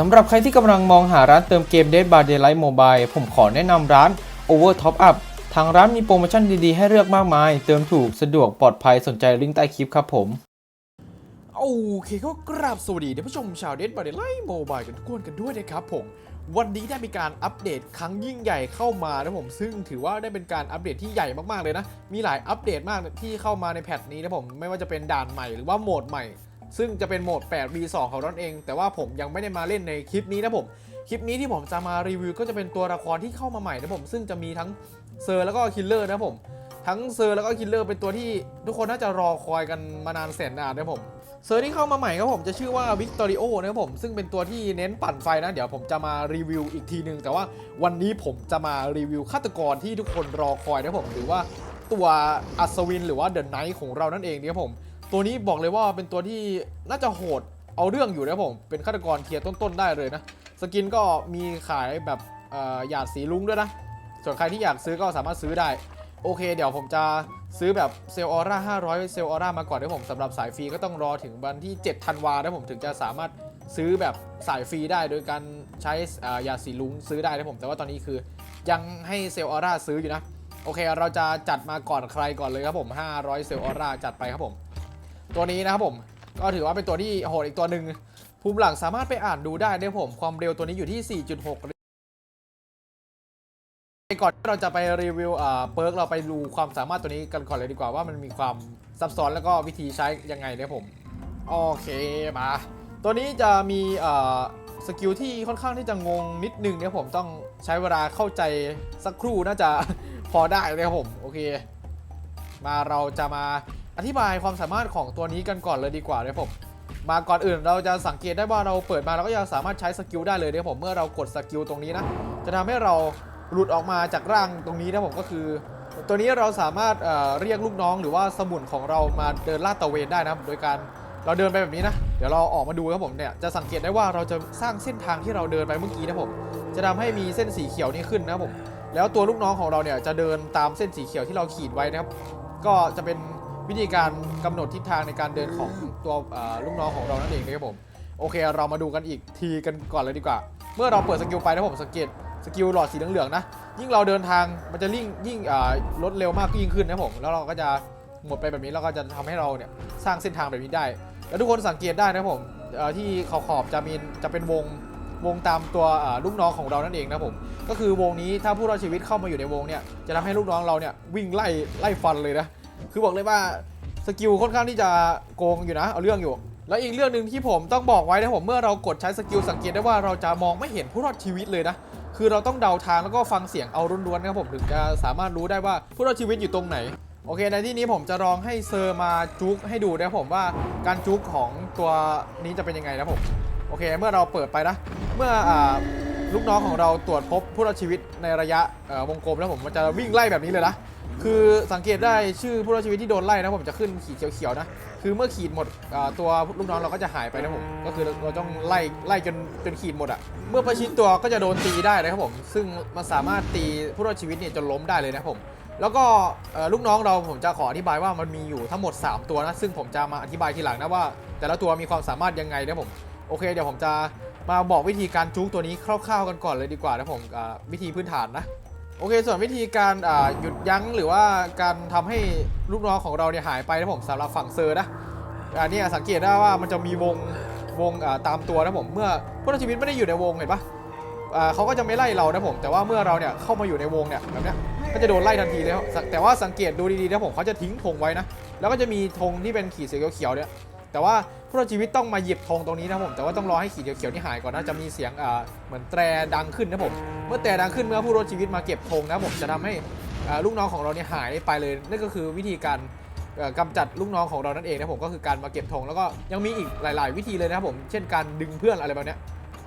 สำหรับใครที่กำลังมองหาร้านเติมเกม Dead by Daylight Mobile ผมขอแนะนำร้าน Over Top Up ทางร้านมีโปรโมชั่นดี ๆ ให้เลือกมากมาย เติมถูกสะดวกปลอดภัยสนใจลิงก์ใต้คลิปครับผมโอเคก็กราบสวัสดีท่านผู้ชมชาวเดนบาร์เดไลโมบายกันทุกคนกันด้วยนะครับผม วันนี้ได้มีการอัปเดตครั้งยิ่งใหญ่เข้ามานะผม ซึ่งถือว่าได้เป็นการอัปเดตที่ใหญ่มากๆเลยนะ มีหลายอัปเดตมากที่เข้ามาในแพทนี้นะผม ไม่ว่าจะเป็นด่านใหม่หรือว่าโหมดใหม่ ซึ่งจะเป็นโหมด 8v2 ของนั่นเอง แต่ว่าผมยังไม่ได้มาเล่นในคลิปนี้นะผม คลิปนี้ที่ผมจะมารีวิวก็จะเป็นตัวละครที่เข้ามาใหม่นะผม ซึ่งจะมีทั้งเซอร์แล้วก็คิลเลอร์นะผม ทั้งเซอร์แล้วก็คิลเลอร์เป็นตัวที่ทุกคนน่าจะรอคอยกันมานานแสนนานนะผมเซอร์ที่เข้ามาใหม่ครับผมจะชื่อว่าวิกตอริโอนะครับผมซึ่งเป็นตัวที่เน้นปั่นไฟนะ เดี๋ยวผมจะมารีวิวอีกทีนึง แต่ว่าวันนี้ผมจะมารีวิวฆาตกรที่ทุกคนรอคอยนะครับผมหรือว่าตัวอัศวินหรือว่าเดอะไนท์ของเรานั่นเองนะครับผม ตัวนี้บอกเลยว่าเป็นตัวที่น่าจะโหดเอาเรื่องอยู่นะผมเป็นฆาตกรเทียร์ต้นๆได้เลยนะสกินก็มีขายแบบหยาดสีลุ้งด้วยนะ ส่วนใครที่อยากซื้อก็สามารถซื้อได้ โอเค เดี๋ยวผมจะซื้อแบบเซลออร่า500 เซลออร่ามาก่อนนะผมสำหรับสายฟรีก็ต้องรอถึงวันที่7ธันวานะผมถึงจะสามารถซื้อแบบสายฟรีได้โดยการใช้ยาสีลุ้งซื้อได้นะผม แต่ว่าตอนนี้คือยังให้เซลออร่าซื้ออยู่นะ โอเค เราจะจัดมาก่อนใครก่อนเลยครับผม 500 เซลออร่าจัดไปครับผม ตัวนี้นะครับผม ก็ถือว่าเป็นตัวที่โหดอีกตัวหนึ่งภูมิหลังสามารถไปอ่านดูได้นะครับผม ความเร็วตัวนี้อยู่ที่ 4.6 ก่อนที่เราจะไปรีวิวอ่าเปิร์กเราไปดูความสามารถตัวนี้กันก่อนเลยดีกว่าว่ามันมีความซับซ้อนแล้วก็วิธีใช้ยังไงเนี่ยผมโอเคมา ตัวนี้จะมีอ่าสกิลที่ค่อนข้างที่จะงงนิดนึงเนี่ยผมต้องใช้เวลาเข้าใจสักครู่น่าจะพอได้นะครับผม โอเค มาเราจะมา อธิบายความสามารถของตัวนี้กันก่อนเลยดีกว่านะครับผมมาก่อนอื่นเราจะสังเกตได้ว่าเราเปิดมาเราก็จะสามารถใช้สกิลได้เลยนะครับผมเมื่อเรากดสกิลตรงนี้นะจะทำให้เราหลุดออกมาจากร่างตรงนี้นะผมก็คือ ตัวนี้เราสามารถเเรียกลูกน้องหรือว่าสมุนของเรามาเดินลาดตะเวนได้นะโดยการเราเดินไปแบบนี้นะ เดี๋ยวเราออกมาดูครับผมเนี่ยจะสังเกตได้ว่าเราจะสร้างเส้นทางที่เราเดินไปเมื่อกี้นะผมจะทำให้มีเส้นสีเขียวนี่ขึ้นนะผมแล้วตัวลูกน้องของเราเนี่ยจะเดินตามเส้นสีเขียวที่เราขีดไว้นะครับ ก็จะเป็น วิธีการกำหนดทิศทางในการเดินของตัวลูกน้องของเรานั่นเองนะครับผมโอเค เรามาดูกันอีกทีกันก่อนเลยดีกว่า เมื่อเราเปิดสกิลไปนะผมสังเกตสกิลหลอดสีเหลืองๆนะ ยิ่งเราเดินทางมันจะยิ่งยิ่งลดเร็วมากยิ่งขึ้นนะผมแล้วเราก็จะหมดไปแบบนี้แล้วก็จะทำให้เราเนี่ยสร้างเส้นทางแบบนี้ได้ แล้วทุกคนสังเกตได้นะผมที่ขอบขอบจะมีจะเป็นวงวงตามตัวลูกน้องของเรานั่นเองนะผมก็คือวงนี้ถ้าผู้รอดชีวิตเข้ามาอยู่ในวงเนี่ยจะทำให้ลูกน้องเราเนี่ยวิ่งไล่ไล่ฟันเลยนะ คือบอกเลยว่าสกิลค่อนข้างที่จะโกงอยู่นะ เอาเรื่องอยู่ แล้วอีกเรื่องหนึ่งที่ผมต้องบอกไว้นะผมเมื่อเรากดใช้สกิลสังเกตได้ว่าเราจะมองไม่เห็นผู้รอดชีวิตเลยนะ คือเราต้องเดาทางแล้วก็ฟังเสียงเอาล้วนๆนะครับผมถึงจะสามารถรู้ได้ว่าผู้รอดชีวิตอยู่ตรงไหนโอเคในที่นี้ผมจะลองให้เซอร์มาจุกให้ดูนะผมว่าการจุกของตัวนี้จะเป็นยังไงนะผมโอเคเมื่อเราเปิดไปนะ เมื่ออ ลูกน้องของเราตรวจพบผู้รอดชีวิตในระยะวงกลมแล้วผมมันจะวิ่งไล่แบบนี้เลยนะคือสังเกตได้ชื่อผู้รอดชีวิตที่โดนไล่นะผมจะขึ้นขีดเขียวๆนะคือเมื่อขีดหมดตัวลูกน้องเราก็จะหายไปนะผมก็คือเราต้องไล่ไล่จนจนขีดหมดอะเมื่อประชิดตัวก็จะโดนตีได้นะครับผมซึ่งมันสามารถตีผู้รอดชีวิตเนี่ยจนล้มได้เลยนะผมแล้วก็ลูกน้องเราผมจะขออธิบายว่ามันมีอยู่ทั้งหมด 3 ตัวนะซึ่งผมจะมาอธิบายทีหลังนะว่า แต่ละตัวมีความสามารถยังไงนะผมโอเคเดี๋ยวผมจะ มาบอกวิธีการจุกตัวนี้คร่าวๆกันก่อนเลยดีกว่านะผมวิธีพื้นฐานนะโอเค ส่วนวิธีการหยุดยั้งหรือว่าการทำให้ลูกน้องของเราเนี่ยหายไปนะผมสำหรับฝั่งเซอร์นะอันนี้สังเกตได้ว่ามันจะมีวงวงตามตัวนะผมเมื่อผู้รอดชีวิตไม่ได้อยู่ในวงเห็นปะเขาก็จะไม่ไล่เรานะผม แต่ว่าเมื่อเราเนี่ยเข้ามาอยู่ในวงเนี่ยแบบนี้ก็จะโดนไล่ทันทีเลยแต่ว่าสังเกตดูดีๆนะผมเขาจะทิ้งธงไว้นะแล้วก็จะมีธงที่เป็นขีดสีเขียวๆเนี่ย แต่ว่าผู้รอดชีวิตต้องมาหยิบธงตรงนี้นะผม แต่ว่าต้องรอให้ขีดเขียวๆนี่หายก่อนนะจะมีเสียงเหมือนแตรดังขึ้นนะผม เมื่อแตรดังขึ้นเมื่อผู้รอดชีวิตมาเก็บธงนะผมจะทำให้ลูกน้องของเราเนี่ยหายไปเลย นั่นก็คือวิธีการเอ่อกำจัดลูกน้องของเรานั่นเองนะผมก็คือการมาเก็บธงแล้วก็ยังมีอีกหลาย ๆ วิธีเลยนะครับผม เช่นการดึงเพื่อนอะไรแบบนี้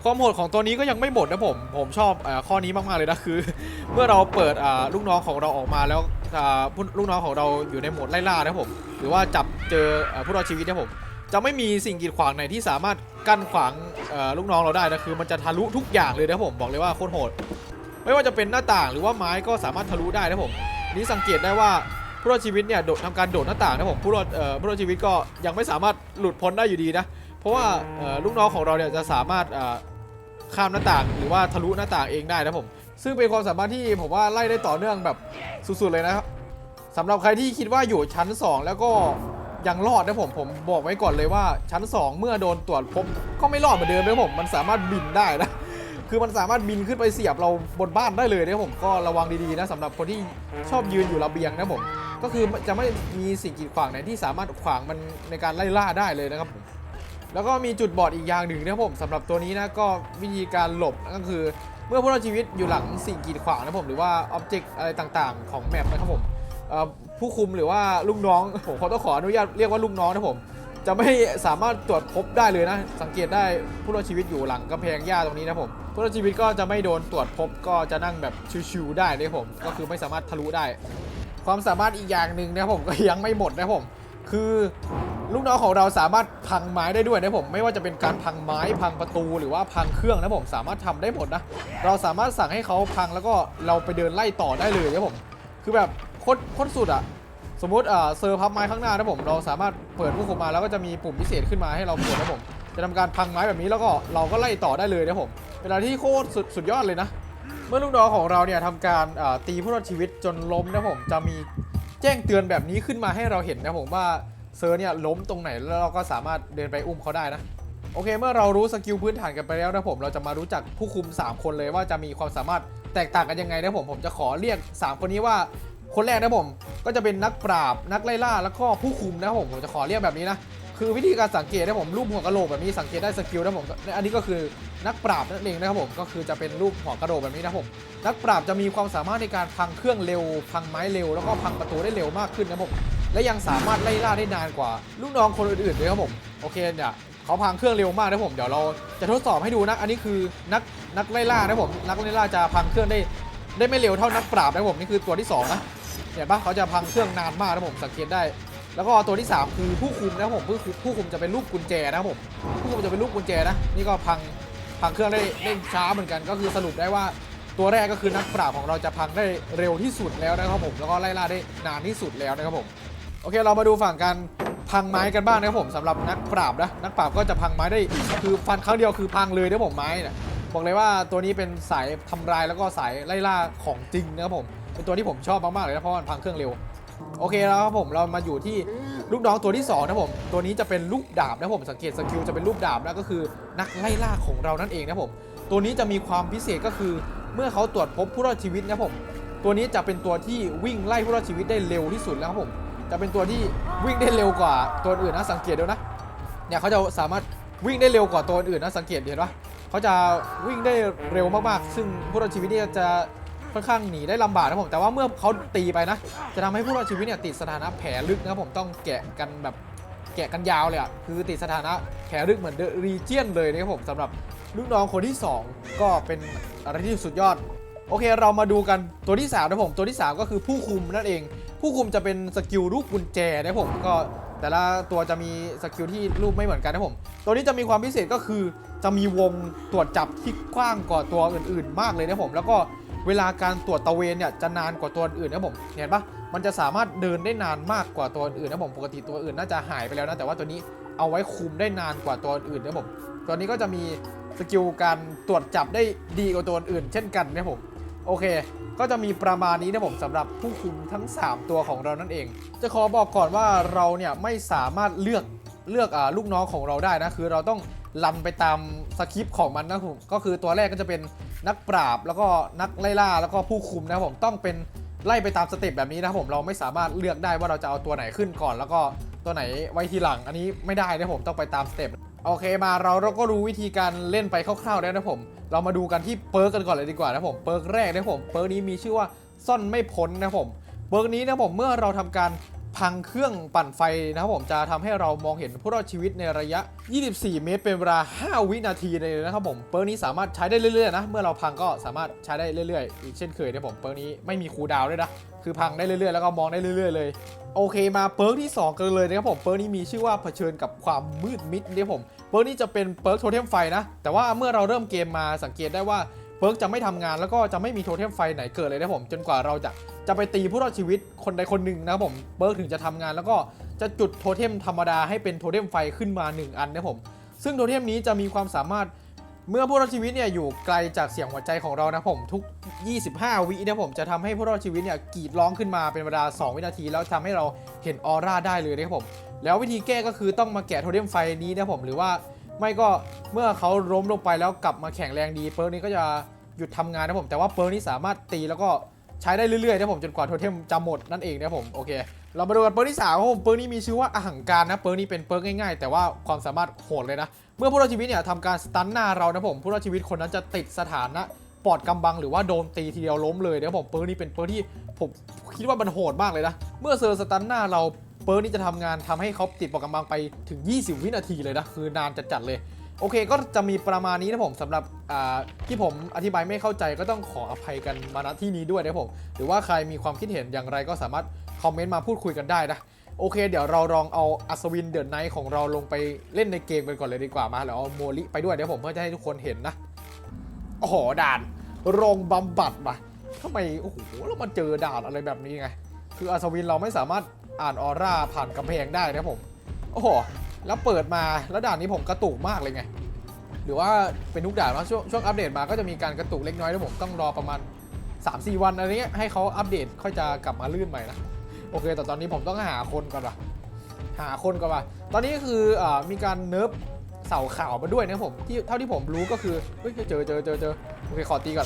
ความโหดของตัวนี้ก็ยังไม่หมดนะผม ผมชอบอข้อนี้มาก ๆ เลยนะคือ เมื่อเราเปิดลูกน้องของเราออกมาแล้วลูกน้องของเราอยู่ในโหมดไล่ล่านะผม หรือว่าจับเจอผู้รอดชีวิตนะผม จะไม่มีสิ่งกีดขวางไหนที่สามารถกั้นขวางลูกน้องเราได้นะคือ มันจะทะลุทุกอย่างเลยนะผมบอกเลยว่าโคตรโหด ไม่ว่าจะเป็นหน้าต่างหรือว่าไม้ก็สามารถทะลุได้นะผมนี่สังเกตได้ว่าผู้รอดชีวิตเนี่ยโดดทำการโดดหน้าต่างนะผมผู้รอดผู้รอดชีวิตก็ยังไม่สามารถหลุดพ้นได้อยู่ดีนะเพราะว่าลูกน้องของเราเนี่ยจะสามารถข้ามหน้าต่าง หรือว่าทะลุหน้าต่างเองได้นะผมซึ่งเป็นความสามารถที่ผมว่าไล่ได้ต่อเนื่องแบบสุดๆเลยนะครับสำหรับใครที่คิดว่าอยู่ชั้น 2 แล้วก็ ยังรอดนะผมผมบอกไว้ก่อนเลยว่าชั้น 2 เมื่อโดนตรวจพบก็ไม่รอดเหมือนเดิมนะผมมันสามารถบินได้นะคือมันสามารถบินขึ้นไปเสียบเราบนบ้านได้เลยนะผมก็ระวังดีๆนะสำหรับคนที่ชอบยืนอยู่ระเบียงนะผมก็คือจะไม่มีสิ่งกีดขวางไหนที่สามารถขวางมันในการไล่ล่าได้เลยนะครับผมแล้วก็มีจุดบอดอีกอย่างหนึ่งนะผมสำหรับตัวนี้นะก็วิธีการหลบก็คือ เมื่อผู้รอดชีวิตอยู่หลังสิ่งกีดขวางนะผมหรือว่าอ็อบเจกต์อะไรต่างๆ ของแมปนะครับผม ผู้คุมหรือว่าลูกน้องผมขอต้องขออนุญาตเรียกว่าลูกน้องนะผม จะไม่สามารถตรวจพบได้เลยนะ สังเกตได้ผู้รอดชีวิตอยู่หลังกำแพงหญ้าตรงนี้นะผมผู้รอดชีวิตก็จะไม่โดนตรวจพบก็จะนั่งแบบชิวๆได้เลยผม ก็คือไม่สามารถทะลุได้ ความสามารถอีกอย่างหนึ่งนะผมก็ยังไม่หมดนะผม คือลูกน้องของเราสามารถพังไม้ได้ด้วยนะผมไม่ว่าจะเป็นการพังไม้พังประตูหรือว่าพังเครื่องนะผมสามารถทำได้หมดนะ เราสามารถสั่งให้เขาพังแล้วก็เราไปเดินไล่ต่อได้เลยนะผม คือแบบ โคตรโคตรสุดอะสมมติอ่าเซอร์พับไม้ข้างหน้านะผมเราสามารถเปิดผู้คุมมาแล้วก็จะมีปุ่มพิเศษขึ้นมาให้เรากดนะผม จะทำการพังไม้แบบนี้แล้วก็เราก็ไล่ต่อได้เลยนะผมเวลาที่โคตรสุดสุดยอดเลยนะ เมื่อลูกน้องของเราเนี่ยทำการอ่าตีผู้รอดชีวิตจนล้มนะผมจะมีแจ้งเตือนแบบนี้ขึ้นมาให้เราเห็นนะผมว่าเซอร์เนี่ยล้มตรงไหนแล้วเราก็สามารถเดินไปอุ้มเขาได้นะโอเค เมื่อเรารู้สกิลพื้นฐานกันไปแล้วนะผมเราจะมารู้จักผู้คุม 3 คนเลยว่าจะมีความสามารถแตกต่างกันยังไงนะผมผมจะขอเรียก 3 คนนี้ว่า คนแรกนะผม ก็จะเป็นนักปราบนักไล่ล่าแล้วก็ผู้คุมนะผมผมจะขอเรียกแบบนี้นะคือวิธีการสังเกตนะผมรูปหัวกะโหลกแบบนี้สังเกตได้สกิลนะผมอันนี้ก็คือนักปราบนั่นเองนะครับผมก็คือจะเป็นรูปหัวกะโหลกแบบนี้นะผมนักปราบจะมีความสามารถในการพังเครื่องเร็ว พังไม้เร็ว แล้วก็พังประตูได้เร็วมากขึ้นนะผมและยังสามารถไล่ล่าได้นานกว่าลูกน้องคนอื่นๆด้วยครับผมโอเคเนี่ยเขาพังเครื่องเร็วมากนะผมเดี๋ยวเราจะทดสอบให้ดูนะ อันนี้คือนักนักไล่ล่านะผมนักไล่ล่าจะพังเครื่องได้ได้ไม่เร็วเท่านักปราบนะผมนี่คือตัวที่สองนะ เห็นปะเขาจะพังเครื่องนานมากนะผมสังเกตได้ แล้วก็ตัวที่สามคือผู้คุมนะผมผู้คุมผู้คุมจะเป็นรูปกุญแจนะผมผู้คุมจะเป็นรูปกุญแจนะนี่ก็พังพังเครื่องได้ได้ช้าเหมือนกัน ก็คือสรุปได้ว่าตัวแรกก็คือนักปราบของเราจะพังได้เร็วที่สุดแล้วนะครับผมแล้วก็ไล่ล่าได้นานที่สุดแล้วนะครับผมโอเคเรามาดูฝั่งการพังไม้กันบ้างนะครับผมสำหรับนักปราบนะนักปราบก็จะพังไม้ได้คือฟันครั้งเดียวคือพังเลยนะผมไม้เนี่ยบอกเลยว่าตัวนี้เป็นสายทำลายแล้วก็สายไล่ล่าของจริงนะครับผม เป็นตัวที่ผมชอบมากๆเลยนะเพราะมันพังเครื่องเร็ว โอเคแล้วครับผมเรามาอยู่ที่ลูกน้องตัวที่สองนะผมตัวนี้จะเป็นลูกดาบนะผมสังเกตสกิลจะเป็นลูกดาบนะก็คือนักไล่ล่าของเรานั่นเองนะผมตัวนี้จะมีความพิเศษก็คือ เมื่อเขาตรวจพบผู้รอดชีวิตนะผมตัวนี้จะเป็นตัวที่วิ่งไล่ผู้รอดชีวิตได้เร็วที่สุดแล้วครับผมจะเป็นตัวที่วิ่งได้เร็วกว่าตัวอื่นนะสังเกตดูนะเนี่ยเขาจะสามารถวิ่งได้เร็วกว่าตัวอื่นนะสังเกตเห็นปะเขาจะวิ่งได้เร็วมากๆ ซึ่งผู้รอดชีวิตเนี่ยจะ ค่อนข้างหนีได้ลำบากนะผมแต่ว่าเมื่อเขาตีไปนะ จะทำให้ผู้รอดชีวิตเนี่ยติดสถานะแผลลึกนะผมต้องแกะกันแบบแกะกันยาวเลยอะคือติดสถานะแผลลึกเหมือนเดอะรีเจียนเลยนะครับผมสำหรับลูกน้องคนที่สองก็เป็นอะไรที่สุดยอด โอเคเรามาดูกันตัวที่3นะผมตัวที่ 3 ก็คือผู้คุมนั่นเอง ผู้คุมจะเป็นสกิลลูกกุญแจนะผมก็แต่ละตัวจะมีสกิลที่รูปไม่เหมือนกันนะผม ตัวนี้จะมีความพิเศษก็คือจะมีวงตรวจจับที่กว้างกว่าตัวอื่น ๆ มากเลยนะผม แล้วก็ เวลาการตรวจตะเวนเนี่ยจะนานกว่าตัวอื่นนะผมเห็นปะมันจะสามารถเดินได้นานมากกว่าตัวอื่นนะผมปกติตัวอื่นน่าจะหายไปแล้วนะแต่ว่าตัวนี้เอาไว้คุมได้นานกว่าตัวอื่นนะผมตัวนี้ก็จะมีสกิลการตรวจจับได้ดีกว่าตัวอื่น เช่นกันนะผมโอเค ก็จะมีประมาณนี้นะผมสำหรับผู้คุมทั้ง 3 ตัวของเรานั่นเอง จะขอบอกก่อนว่าเราเนี่ยไม่สามารถเลือกเลือกอ่าลูกน้องของเราได้นะคือเราต้องรันไปตามสคริปต์ของมันนะผมก็คือตัวแรกก็จะเป็น นักปราบแล้วก็นักไล่ล่าแล้วก็ผู้คุมนะผมต้องเป็นไล่ไปตามสเต็ปแบบนี้นะผมเราไม่สามารถเลือกได้ว่าเราจะเอาตัวไหนขึ้นก่อน แล้วก็ตัวไหนไว้ทีหลัง อันนี้ไม่ได้นะผมต้องไปตามสเต็ปโอเคมาเราเราก็รู้วิธีการเล่นไปคร่าวๆแล้วนะผม เรามาดูกันที่เปิร์กกันก่อนเลยดีกว่านะผมเปิร์กแรกนะผมเปิร์กนี้มีชื่อว่าซ่อนไม่พ้นนะผมเปิร์กนี้นะผมเมื่อเราทำการ พังเครื่องปั่นไฟนะครับผมจะทำให้เรามองเห็นผู้รอดชีวิตในระยะ 24 เมตร เป็นเวลา 5 วินาทีเลยนะครับผมเปิร์นี้สามารถใช้ได้เรื่อยๆนะเมื่อเราพังก็สามารถใช้ได้เรื่อยๆ อีกเช่นเคยนะผมเปิร์นี้ไม่มีคูดาวด้วยนะคือพังได้เรื่อยๆ แล้วก็มองได้เรื่อยๆ เลยโอเคมาเปิร์กที่ 2 กันเลยนะครับผมเปิร์กนี้มีชื่อว่าเผชิญกับความมืดมิดนะครับผมเปิร์กนี้จะเป็นเปิร์กโทเทมไฟนะแต่ว่าเมื่อเราเริ่มเกมมาสังเกตได้ว่า เปิร์กจะไม่ทำงานแล้วก็จะไม่มีโทเทมไฟไหนเกิดเลยนะผม จนกว่าเราจะจะไปตีผู้รอดชีวิตคนใดคนหนึ่งนะครับผมเปิร์กถึงจะทำงานแล้วก็จะจุดโทเทมธรรมดาให้เป็นโทเทมไฟขึ้นมา 1 อันนะผม ซึ่งโทเทมนี้จะมีความสามารถเมื่อผู้รอดชีวิตเนี่ยอยู่ไกลจากเสียงหัวใจของเรานะผมทุก 25 วินะผมจะทำให้ผู้รอดชีวิตเนี่ยกรีดร้องขึ้นมาเป็นเวลา 2 วินาที แล้วทำให้เราเห็นออร่าได้เลยนะครับผมแล้ววิธีแก้ก็คือต้องมาแกะโทเทมไฟนี้นะผมหรือว่า ไม่ก็เมื่อเขาล้มลงไปแล้วกลับมาแข็งแรงดีเปิร์กนี้ก็จะหยุดทำงานนะผมแต่ว่าเปิร์กนี้สามารถตีแล้วก็ใช้ได้เรื่อยๆนะผมจนกว่าโทเทมจะหมดนั่นเองนะผมโอเคเรามาดูกันเปิร์กที่สามผมเปิร์กนี้มีชื่อว่าอาหังการนะเปิร์กนี้เป็นเปิร์กง่ายๆ แต่ว่าความสามารถโหดเลยนะ เมื่อผู้รอดชีวิตเนี่ยทำการสตันหน้าเรานะผมผู้รอดชีวิตคนนั้นจะติดสถานะปอดกำบังหรือว่าโดนตีทีเดียวล้มเลยนะผมเปิร์กนี้เป็นเปิร์กที่ผมคิดว่ามันโหดมากเลยนะ เมื่อเซอร์สตันหน้าเรา เปิร์กนี่จะทำงานทำให้เขาติดปอกกำบังไปถึง 20 วินาทีเลยนะ คือนานจัดๆเลย โอเคก็จะมีประมาณนี้นะผมสำหรับที่ผมอธิบายไม่เข้าใจก็ต้องขออภัยกันมาณที่นี้ด้วยนะผม หรือว่าใครมีความคิดเห็นอย่างไรก็สามารถคอมเมนต์มาพูดคุยกันได้นะโอเค เดี๋ยวเราลองเอาอัศวินเดอะไนท์ของเราลงไปเล่นในเกมกันก่อนเลยดีกว่ามาแล้วเอาโมลิไปด้วยเดี๋ยวผมเพื่อจะให้ทุกคนเห็นนะโอ้โหด่านโรงบำบัดมาทำไมโอ้โหแล้วมาเจอด่านอะไรแบบนี้ไง คืออัศวินเราไม่สามารถ อ่านออร่าผ่านกำแพงได้นะผม โอ้โห แล้วเปิดมาแล้วด่านนี้ผมกระตุกมากเลยไง หรือว่าเป็นทุกด่านว่าช่วงช่วงอัปเดตมาก็จะมีการกระตุกเล็กน้อยนะผมต้องรอประมาณ 3-4 วันอะไรเงี้ยให้เขาอัปเดตค่อยจะกลับมาลื่นใหม่นะ โอเค แต่ตอนนี้ผมต้องหาคนก่อนว่ะหาคนก่อนว่ะตอนนี้คืออมีการเนิร์ฟเสาขาวมาด้วยนะผมที่เท่าที่ผมรู้ก็คือเฮ้ยเจอเจอเจอเจอโอเคขอตีก่อน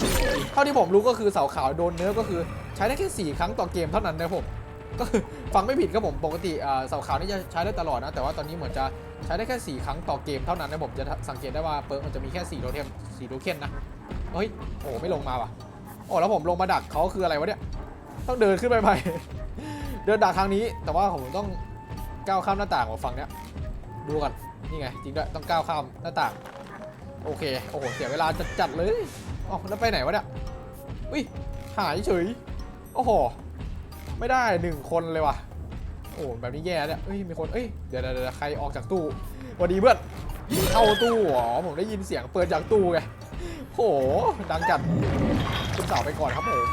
เท่าที่ผมรู้ก็คือเสาขาวโดนเนิร์ฟก็คือ ใช้ได้แค่สี่ครั้งต่อเกมเท่านั้นนะผม ก็คือฟังไม่ผิดครับผมปกติเสาขาวนี่จะใช้ได้ตลอดนะ แต่ว่าตอนนี้เหมือนจะใช้ได้แค่สี่ครั้งต่อเกมเท่านั้นนะผมจะสังเกตได้ว่าเปิร์กมันจะมีแค่สี่โทเทมสี่โทเคนนะเฮ้ยโอ้ไม่ลงมาว่ะโอ้แล้วผมลงมาดักเขาคืออะไรวะเนี่ยต้องเดินขึ้นไปใหม่เดินดักทางนี้ แต่ว่าผมต้องก้าวข้ามหน้าต่างมาฝั่งเนี้ยดูกันนี่ไงจริงด้วยต้องก้าวข้ามหน้าต่าง โอเคโอ้โหเสียเวลาจัดจัดเลยอ๋อแล้วไปไหนวะเนี่ยอุ้ยหายเฉยโอ้โห ไม่ได้หนึ่งคนเลยว่ะ โอ้แบบนี้แย่เนี่ยเอ้ยมีคนเอ้ยเดี๋ยวเดี๋ยวใครออกจากตู้สวัสดีเพื่อนเข้าตู้อ๋อผมได้ยินเสียงเปิดจากตู้ไงโหดังจัดขึ้นเสาไปก่อนครับผม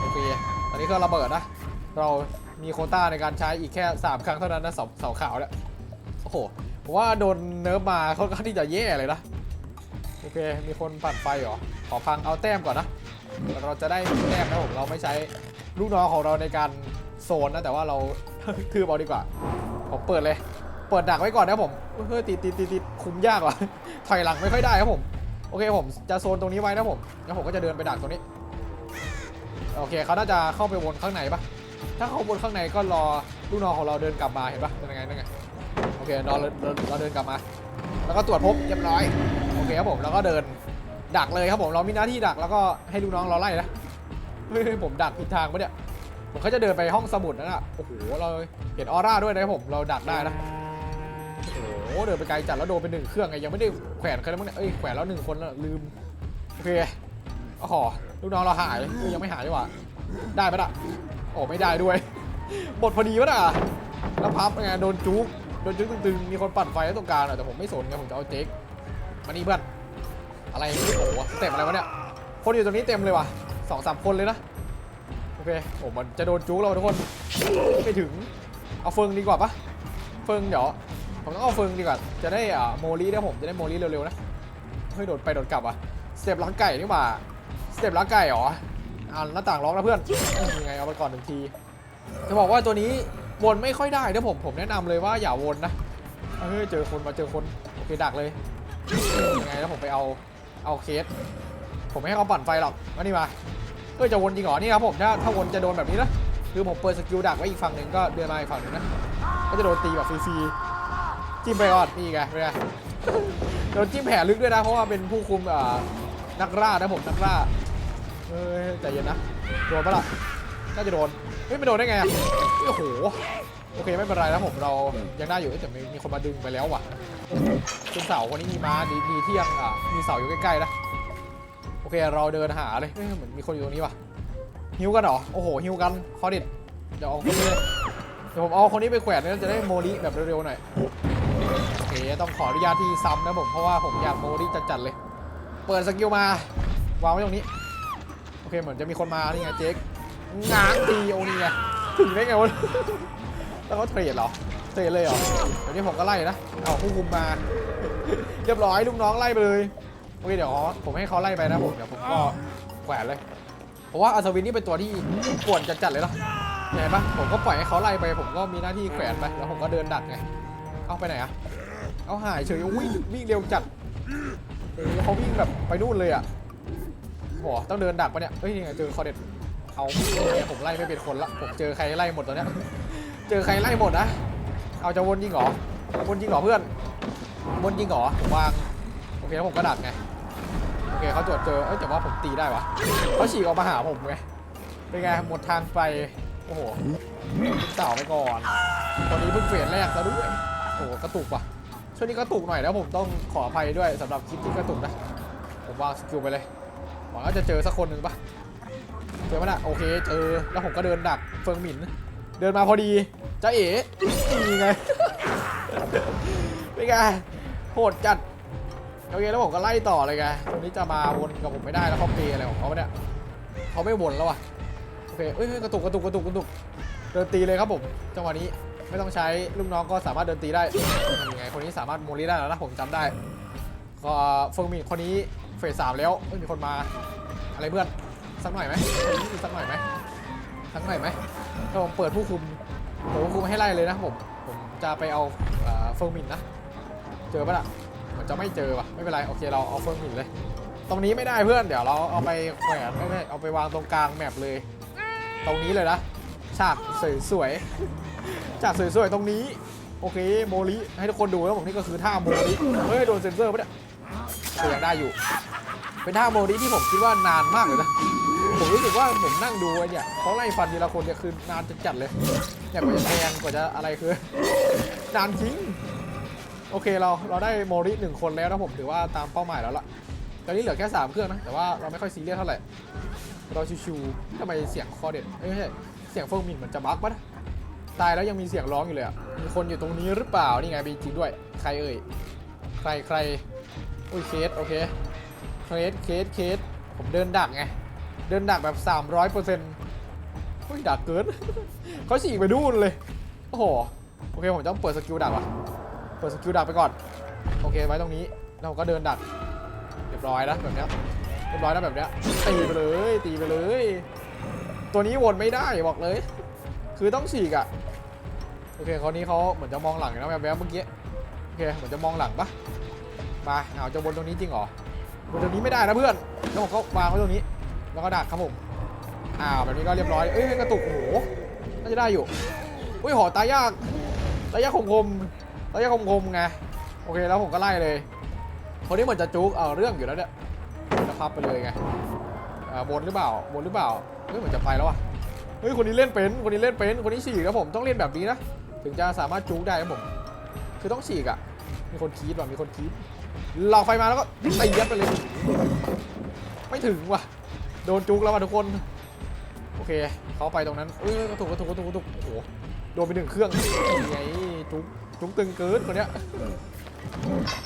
โอเคตอนนี้เครื่องระเบิดนะ เรามีโคต้าในการใช้อีกแค่ 3 ครั้งเท่านั้นนะเสาเสาขาวเนี่ยโอ้โหผมว่าโดนเนิร์ฟมาเขาค่อนข้างที่จะแย่เลยนะโอเค มีคนปั่นไฟเหรอ ขอพังเอาแต้มก่อนนะ เราจะได้แต้มนะผม เราไม่ใช้ ลูกน้องของเราในการโซนนะแต่ว่าเราทืบเอาดีกว่า ผมเปิดเลย เปิดดักไว้ก่อนนะผมเฮ้ยติดติดติดติดคุมยากว่ะถอยหลังไม่ค่อยได้ครับผม โอเคผมจะโซนตรงนี้ไว้นะผมแล้วผมก็จะเดินไปดักตรงนี้ โอเคเขาน่าจะเข้าไปวนข้างในปะถ้าเขาวนข้างในก็รอลูกน้องของเราเดินกลับมาเห็นปะเป็นยังไงนั่นไงโอเคเราเราเดินกลับมา แล้วก็ตรวจพบเรียบร้อย โอเคครับผมแล้วก็เดินดักเลยครับผมเรามีหน้าที่ดักแล้วก็ให้ลูกน้องเราไล่นะ ฮ้ยผมดักผิดทางปะเนี่ยผมเขาจะเดินไปห้องสมุดนั่นน่ะโอ้โหเราเห็นออร่าด้วยนะครับผมเราดักได้นะโอ้โหเดินไปไกลจัดแล้วโดนไปหนึ่งเครื่องไงยังไม่ได้แขวนใครเลยมั้งเนี่ยเอ้ยแขวนแล้วหนึ่งคนแล้วลืมโอเคอ๋อลูกน้องเราหายยังไม่หายดีกว่าได้ปะน่ะโอ้ไม่ได้ด้วยหมดพอดีปะน่ะแล้วพับไงโดนจุกโดนจุกตึงๆมีคนปั่นไฟตรงกลางแต่ผมไม่สนไงผมจะเอาเจ๊กมานี่เพื่อนอะไรโอ้โหเต็ปอะไรวะเนี่ยคนอยู่ตรงนี้เต็มเลยว่ะ สองสามคนเลยนะ โอเคโอ้มันจะโดนจุกเราทุกคนไม่ถึงเอาเฟิงดีกว่าปะเฟิงเดี๋ยวผมต้องเอาเฟิงดีกว่าจะได้อ่าโมลี่ได้ผมจะได้โมลี่เร็วๆนะเฮ้ยโดดไปโดดกลับอะสเต็ปล้างไก่นี่หว่าสเต็ปล้างไก่เหรออ่าหน้าต่างล็อกนะเพื่อนยังไงเอาไปก่อนหนึ่งทีจะบอกว่าตัวนี้วนไม่ค่อยได้นะผมผมแนะนำเลยว่าอย่าวนนะเฮ้ยเจอคนมาเจอคนโอเคดักเลยยังไงแล้วผมไปเอาเอาเคส ผมไม่ให้เขาปั่นไฟหรอกมานี่มาเฮ้ยจะวนจริงเหรอนี่ครับผมถ้าถ้าวนจะโดนแบบนี้นะคือผมเปิดสกิลดักไว้อีกฝั่งหนึ่งก็เดินมาอีกฝั่งหนึ่งนะก็จะโดนตีแบบฟรีๆจิ้มไปก่อนนี่ไงเป็นไงโดนจิ้มแผลลึกด้วยนะเพราะว่าเป็นผู้คุมอ่านักล่านะผมนักล่าเฮ้ยใจเย็นนะโดนปะล่ะน่าจะโดนเฮ้ยไม่โดนได้ไงโอ้โหโอเคไม่เป็นไรนะผมเรายังได้อยู่แต่มีมีคนมาดึงไปแล้วว่ะคุณเสาคนนี้มีม้าดีดีที่ยังอะมีเสาอยู่ใกล้ๆนะ โอเคเราเดินหาเลยเอ้ยเหมือนมีคนอยู่ตรงนี้ว่ะฮิวกันเหรอโอ้โหฮิวกันคอดิดเดี๋ยวเอาคนนี้เลยเดี๋ยวผมเอาคนนี้ไปแขวนแล้วจะได้โมลิแบบเร็วๆหน่อยโอเคต้องขออนุญาตที่ซ้ำนะผมเพราะว่าผมอยากโมลิจัดๆเลย เปิดสกิลมาวางไว้ตรงนี้โอเคเหมือนจะมีคนมานี่ไงเจ๊กง้างตีโอนี่ไงถึงได้ไงวะแล้วเขาเทรดเหรอเทรดเลยเหรอเดี๋ยวนี้ผมก็ไล่นะเอาผู้คุมมา เรียบร้อยลูกน้องไล่ไปเลย อเคเดี๋ยวผมให้เขาไล่ไปนะผมเดี๋ยวผมก็แขวนเลยเพราะว่าอัศวินนี่เป็นตัวที่ป่วนจัดๆเลยเนาะเห็นปะผมก็ปล่อยให้เขาไล่ไป ผมก็มีหน้าที่แขวนไปแล้วผมก็เดินดักไงเอาไปไหนอะเอาหายเฉยวิ่งวิ่งเร็วจัดเขาวิ่งแบบไปนู่นเลยอะโหต้องเดินดักปะเนี่ยเฮ้ยยังไงเจอคอเด็ดเอาเผมไล่ไม่เป็นคนละผมเจอใครไล่หมดตอนเนี้ยเจอใครไล่หมดนะเอาจะวนยิงหรอวนยิงหรอเพื่อนวนยิงหรอวางโอเคแล้วผมก็ดักไง เคเขาตรวจเจอเอ้ยแต่ว่าผมตีได้วะเขาฉีกออกมาหาผมไงเป็นไงหมดทางไปโอ้โหเต่าไปก่อนตอนนี้เพิ่งเฟสแรกแล้วด้วยโอ้โหกระตุกว่ะช่วงนี้กระตุกหน่อยแล้วผมต้องขออภัยด้วยสำหรับคลิปที่กระตุกนะผมวางสกิลไปเลยหวังว่าจะเจอสักคนหนึ่งปะเจอมั้ยน่ะโอเคเจอแล้วผมก็เดินดักเฟิงหมิน เดินมาพอดีจ้าเอ๋นี่ไงเป็นไงโหดจัด โอเคแล้วผมก็ไล่ต่อเลยไงตรงนี้จะมาวนกับผมไม่ได้แล้วเขาเปย์อะไรของเขาเนี่ยเขาไม่วนแล้วว่ะโอเคเอ้ยกระตุกกระตุกกระตุกกระตุกเดินตีเลยครับผมจังหวะนี้ไม่ต้องใช้ลูกน้องก็สามารถเดินตีได้ยังไงคนนี้สามารถโมลีได้แล้วนะผมจำได้ก็เฟิงมีคนนี้เฟสสามแล้วมีคนมาอะไรเพื่อนสักหน่อยไหมสักหน่อยไหมสักหน่อยไหมถ้าผมเปิดผู้คุมเปิดผู้คุมให้ไล่เลยนะผมผมจะไปเอาเอ่อเฟิงมินนะเจอปะล่ะ มันจะไม่เจอว่ะไม่เป็นไรโอเคเราเอาเฟิร์มหินเลย ตรงนี้ไม่ได้เพื่อนเดี๋ยวเราเอาไปแขวนไม่ไม่เอาไปวางตรงกลางแมปเลย ตรงนี้เลยนะฉากสวยๆฉากสวยๆตรงนี้โอเคโมลิให้ทุกคนดูแล้วผมนี่ก็คือท่าโมลิเฮ้ยโดนเซ็นเซอร์ปะเนี่ยก็ยังได้อยู่ เป็นท่าโมลิที่ผมคิดว่านานมากเลยนะผมรู้สึกว่าผมนั่งดูเนี่ยเขาไล่ฟันทีละคนเนี่ยคือนานจัดๆเลยเนี่ยกว่าจะแทงกว่าจะอะไรคือนานจริง โอเคเราเราได้โมริหนึ่งคนแล้วนะผมถือว่าตามเป้าหมายแล้วล่ะ ตอนนี้เหลือแค่สามเครื่องนะ แต่ว่าเราไม่ค่อยซีเรียสเท่าไหร่ เราชิวๆทำไมเสียงคอเด็ดเอ้ยไม่ใช่เสียงเฟิร์มินเหมือนจะบั๊กปะนะตายแล้วยังมีเสียงร้องอยู่เลยอะ มีคนอยู่ตรงนี้หรือเปล่า นี่ไงมีจริงด้วย ใครเอ่ย ใครใครอุ้ยเคสโอเค เคสเคสเคสผมเดินดักไง เดินดักแบบ300เปอร์เซ็นต์อุ้ยดักเกิน เขาฉีกไปดูนเลย โอ้โห โอเคผมต้องเปิดสกิลดักว่ะ เปิดสกิลดักไปก่อน โอเคไว้ตรงนี้แล้วผมก็เดินดักเรียบร้อยนะแบบเนี้ยเรียบร้อยนะแบบเนี้ยตีไปเลยตีไปเลย ตัวนี้วนไม่ได้บอกเลย คือต้องฉีกอะโอเคคราวนี้เขาเหมือนจะมองหลังนะแบบแบบเมื่อกี้โอเคเหมือนจะมองหลังปะมาเอาจะวนตรงนี้จริงเหรอวนตรงนี้ไม่ได้นะเพื่อนแล้วผมก็วางไว้ตรงนี้ แล้วก็ดักครับผมอ้าวแบบนี้ก็เรียบร้อยเอ้ยกระตุกโอ้โหน่าจะได้อยู่อุ้ยหอตายยากตายยากคมคมๆ ตายยากคมคมๆไงโอเคแล้วผมก็ไล่เลย คนนี้เหมือนจะจุกเอาเรื่องอยู่แล้วเนี่ยจะพับไปเลยไงอ่าบนหรือเปล่าบนหรือเปล่าเฮ้ยเหมือนจะไปแล้วอะเฮ้ยคนนี้เล่นเป็นคนนี้เล่นเป็นคนนี้ฉีกนะผมต้องเล่นแบบนี้นะถึงจะสามารถจุกได้ครับผมคือต้องฉีกอะมีคนคีดว่ะมีคนคีดหลอกไฟมาแล้วก็ตียัดไปเลย ไม่ถึงว่ะโดนจุกแล้วว่ะทุกคนโอเคเขาไปตรงนั้นเอ้ยกระตุกกระตุกกระตุกกระตุกโอ้โหโดนไปหนึ่งเครื่องไงจุก จุกตึงเกินคนเนี้ย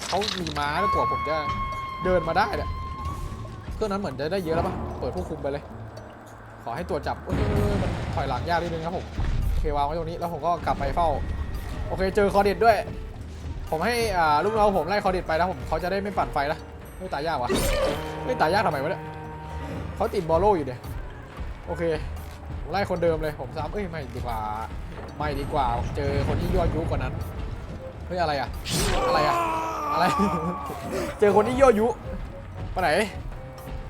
เขามีม้าแล้วกว่าผมจะเดินมาได้เนี่ยเครื่องนั้นเหมือนจะได้เยอะแล้วปะเปิดผู้คุมไปเลย ขอให้ตรวจจับเอ้ยมันถอยหลังยากนิดนึงครับผมโอเควางไว้ตรงนี้แล้วผมก็กลับไปเฝ้า โอเคเจอคอเด็ดด้วย ผมให้อ่าลูกน้องผมไล่คอเด็ดไปนะผมเขาจะได้ไม่ปั่นไฟนะไม่ตายยากวะไม่ตายยากทำไมวะเนี่ยเขาติดบอลโล่อยู่เนี่ยโอเคผมไล่คนเดิมเลยผมซ้ำเอ้ยไม่ดีกว่า ไม่ดีกว่า เจอคนที่ยั่วยุกว่านั้น เฮ้ยอะไรอะอะไรอะอะไร เจอคนที่ยั่วยุไปไหน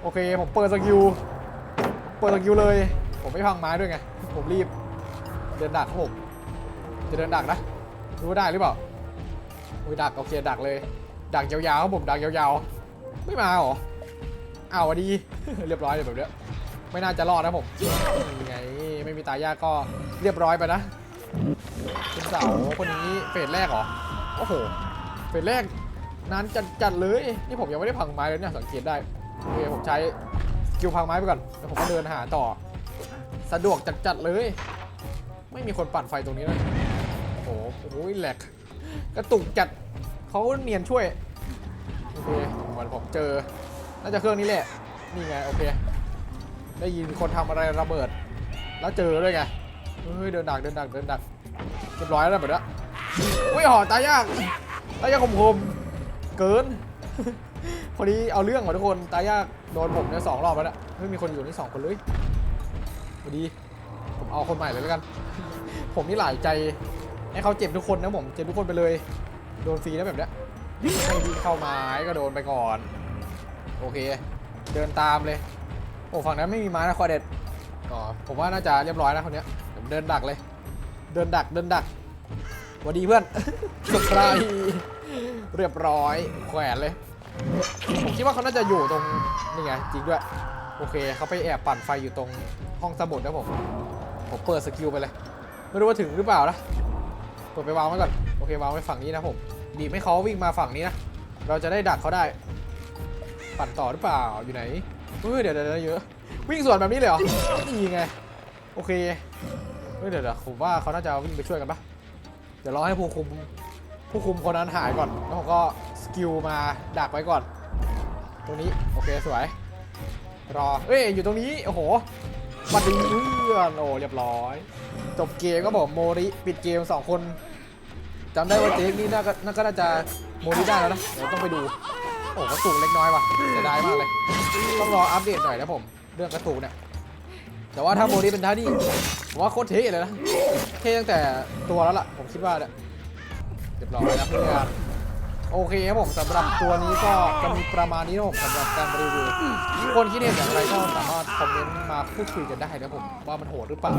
โอเค ผมเปิดสกิล เปิดสกิลเลย ผมไม่พังไม้ด้วยไง ผมรีบ เดินดักครับผมจะเดินดักนะดูว่าได้หรือเปล่าอุ้ยดักโอเคดักเลย ดักยาวๆครับผมดักยาวๆ ไม่มาหรออ้าวดี เรียบร้อยเลยแบบเนี้ยไม่น่าจะรอดนะผมนี่ไงไม่มีตายยากก็เรียบร้อยไปนะคุณเสาคนนี้เฟสแรกเหรอ โอ้โหเฟสแรกนานจัดจัดๆเลย นี่ผมยังไม่ได้พังไม้เลยเนี่ยสังเกตได้โอเคผมใช้สกิลพังไม้ไปก่อนแล้วผมก็เดินหาต่อ สะดวกจัดๆเลย ไม่มีคนปั่นไฟตรงนี้เลยโอ้โหโอ้โหแหลกกระตุกจัดเขาเนียนช่วยโอเคเหมือนผมเจอ น่าจะเครื่องนี้แหละนี่ไงโอเค ได้ยินคนทำอะไรระเบิด แล้วเจอด้วยไงเฮ้ยเดินดักเดินดักเดินดักเรียบร้อยแล้วแบบนี้ อุ้ยห่อตายยากตายยากคมคมๆเกิน คนนี้เอาเรื่องว่ะทุกคนตายยากโดนผมเนี่ยสองรอบแล้วนะไม่มีคนอยู่นี่สองคนเลยพอดี ผมเอาคนใหม่เลยแล้วกัน ผมนี่หลายใจให้เขาเจ็บทุกคนนะผมเจ็บทุกคนไปเลย โดนฟรีนะแบบเนี้ยให้วิ่เข้าไม้ก็โดนไปก่อน โอเค เดินตามเลย โอ้ฝั่งนั้นไม่มีไม้นะคอเด็ดอ๋อผมว่าน่าจะเรียบร้อยนะคนเนี้ยเดินดักเลย เดินดักเดินดัก วัสดีเพื่อนสุดไรเรียบร้อยแขวนเลย ผมคิดว่าเขาน่าจะอยู่ตรงนี่ไงจริงด้วย โอเคเขาไปแอบปั่นไฟอยู่ตรงห้องสมุดนะผม ผมเปิดสกิลไปเลย ไม่รู้ว่าถึงหรือเปล่านะ เปิดไปวางไว้ก่อน โอเควางไว้ฝั่งนี้นะผม บีบให้เขาวิ่งมาฝั่งนี้นะ เราจะได้ดักเขาได้ ปั่นต่อหรือเปล่า อยู่ไหนเฮ้ยเดี๋ยวเดี๋ยวเดี๋ยวเยอะ วิ่งสวนแบบนี้เลยเหรอ นี่ไง โอเค เฮ้ยเดี๋ยวเดี๋ยวผมว่าเขาน่าจะวิ่งไปช่วยกันปะ เดี๋ยวรอให้ผู้คุมผู้คุมคนนั้นหายก่อนแล้วผมก็สกิลมาดักไว้ก่อน ตรงนี้โอเคสวย รอเอ้ยอยู่ตรงนี้โอ้โหบัดดีเพื่อนโอ้เรียบร้อย จบเกมก็บอกโมริปิดเกมสองคนจำได้ว่าเจ๊กนี่น่าก็น่าก็น่าจะโมริได้แล้วนะเดี๋ยวต้องไปดูโอ้กระตุกเล็กน้อยว่ะเสียดายมากเลย ต้องรออัปเดตหน่อยนะผม เรื่องกระตุกเนี่ย แต่ว่าถ้าโมริเป็นท่านี่ผมว่าโคตรเท่เลยนะเท่ตั้งแต่ตัวแล้วล่ะ ผมคิดว่าเนี่ยเรียบร้อยแล้วเพื่อนโอเคครับผมสำหรับตัวนี้ก็จะมีประมาณนี้นะผมสำหรับการรีวิวคนคิดเห็นอย่างไรก็สามารถคอมเมนต์มาพูดคุยกันได้นะผมว่ามันโหดหรือเปล่า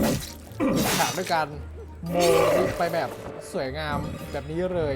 ถามด้วยการโมริไปแบบสวยงามแบบนี้เลย